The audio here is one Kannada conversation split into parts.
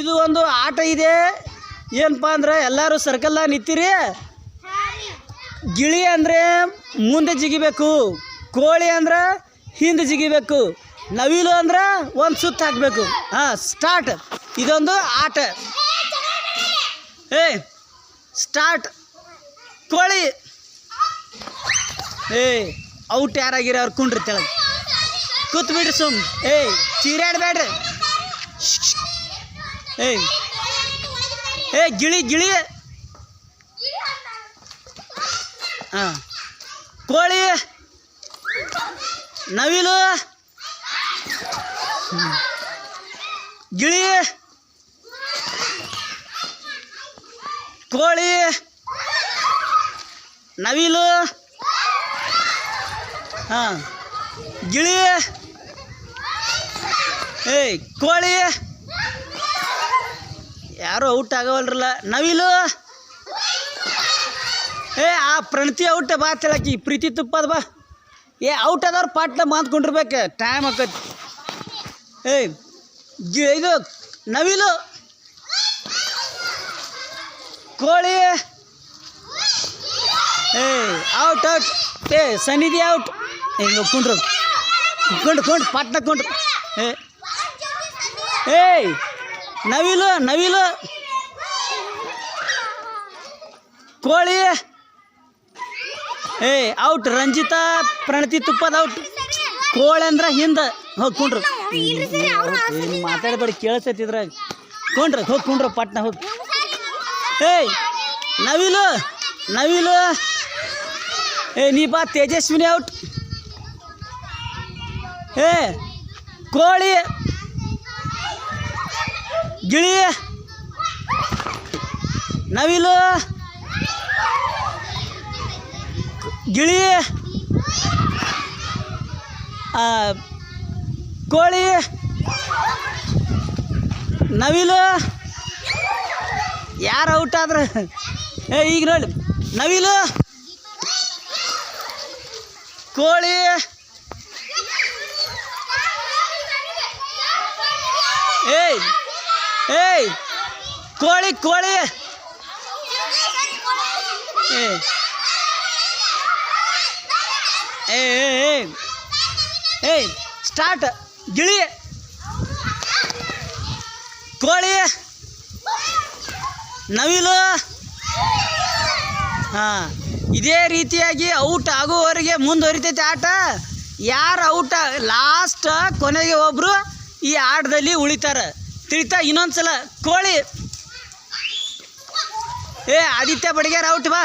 ಇದು ಒಂದು ಆಟ ಇದೆ. ಏನಪ್ಪ ಅಂದ್ರೆ ಎಲ್ಲರೂ ಸರ್ಕಲ್ದಾಗ ನಿಂತಿರಿ. ಗಿಳಿ ಅಂದರೆ ಮುಂದೆ ಜಿಗಿಬೇಕು. ಕೋಳಿ ಅಂದ್ರೆ ಹಿಂದೆ ಜಿಗಿಬೇಕು. ನವಿಲು ಅಂದ್ರೆ ಒಂದು ಸುತ್ತ ಹಾಕಬೇಕು. ಹಾಂ ಸ್ಟಾರ್ಟ್ ಇದೊಂದು ಆಟ. ಏ ಸ್ಟಾರ್ಟ್ ಕೋಳಿ. ಏ ಔಟ್ ಯಾರಾಗಿರ ಅವ್ರು ಕುಂಡ್ರಿ ತೆಳಗೆ ಕೂತ್ ಬಿಡ್ರಿ ಸುಮ್. ಏ ಚೀರಾಡ್ಬೇಡ್ರಿ ಏಯ್. ಏ ಗಿಳಿ ಗಿಳಿ. ಹಾಂ ಕೋಳಿ. ನವಿಲು. ಗಿಳಿ. ಕೋಳಿ. ನವಿಲು. ಹಾಂ ಗಿಳಿ. ಏಯ್ ಕೋಳಿ. ಯಾರು ಔಟ್ ಆಗವಲ್ರಲ್ಲ. ನವಿಲು ಏ, ಆ ಪ್ರಣತಿ ಔಟ್ ಬಾ ತಿಳಕಿ ಪ್ರೀತಿ ತುಪ್ಪದ ಬಾ. ಏ, ಔಟ್ ಆದವ್ರು ಪಾಟ್ನ ಮಾತ್ಕೊಂಡಿರ್ಬೇಕು ಟೈಮ್ ಆಕತಿ. ಏಯ್ ಇದು ನವಿಲು ಕೋಳಿ. ಏ, ಔಟ್ ಔಟ್. ಏ, ಸನ್ನಿಧಿ ಔಟ್. ಹಿಂಗೆ ಕುಂಡ್ರು. ಕೊಂಡು ಕೊಂಡು, ಪಾಟ್ನ ಕೊಂಡ್ರು. ಏಯ್. ನವಿಲು ನವಿಲು. ಕೋಳಿ. ಏ, ಔಟ್. ರಂಜಿತಾ ಪ್ರಣತಿ ತುಪ್ಪದ ಔಟ್. ಕೋಳಿ ಅಂದ್ರೆ ಹಿಂದೆ. ಹೋಗಿ ಕುಂಡ್ರು. ಮಾತಾಡಬೇಡಿ ಕೇಳಿಸ್ತೈತಿ ಇದ್ರಾಗ. ಕೊಂಡ್ರಿ, ಹೋಗಿ ಕುಂಡ್ರು, ಪಟ್ನ ಹೋಗಿ. ಏಯ್ ನವಿಲು ನವಿಲು. ಏ, ನೀ ಬಾ, ತೇಜಸ್ವಿನಿ ಔಟ್. ಏ, ಕೋಳಿ. ಗಿಳಿ. ನವಿಲು ಗಿಳಿ. ಕೋಳಿ. ನವಿಲು ಯಾರು ಔಟ್ ಆದ್ರೆ. ಏ ಈಗ ನೋಡಿ. ನವಿಲು ಕೋಳಿ. ಏಯ್. ಏಯ್, ಕೋಳಿ ಕೋಳಿ. ಏ ಏಯ್ ಸ್ಟಾರ್ಟ್ ಗಿಳಿ. ಕೋಳಿ. ನವಿಲು. ಹಾಂ, ಇದೇ ರೀತಿಯಾಗಿ ಔಟ್ ಆಗುವವರೆಗೆ ಮುಂದುವರಿತೈತೆ ಆಟ. ಯಾರು ಔಟ್, ಲಾಸ್ಟ್ ಕೊನೆಗೆ ಒಬ್ಬರು ಈ ಆಟದಲ್ಲಿ ಉಳಿತಾರೆ. ತಿಳಿತಾ ಇನ್ನೊಂದ್ಸಲ ಕೋಳಿ. ಏ, ಆದಿತ್ಯ ಬಡಿಗಾರ ಔಟ್ ಬಾ.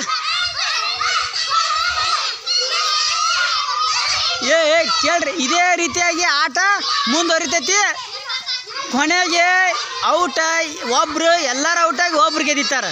ಏ ಕೇಳ್ರಿ, ಇದೇ ರೀತಿಯಾಗಿ ಆಟ ಮುಂದುವರಿತೈತಿ. ಕೊನೆಗೆ ಔಟ ಒಬ್ರು ಎಲ್ಲರೂ ಔಟಾಗಿ ಒಬ್ರು ಗೆದಿತಾರೆ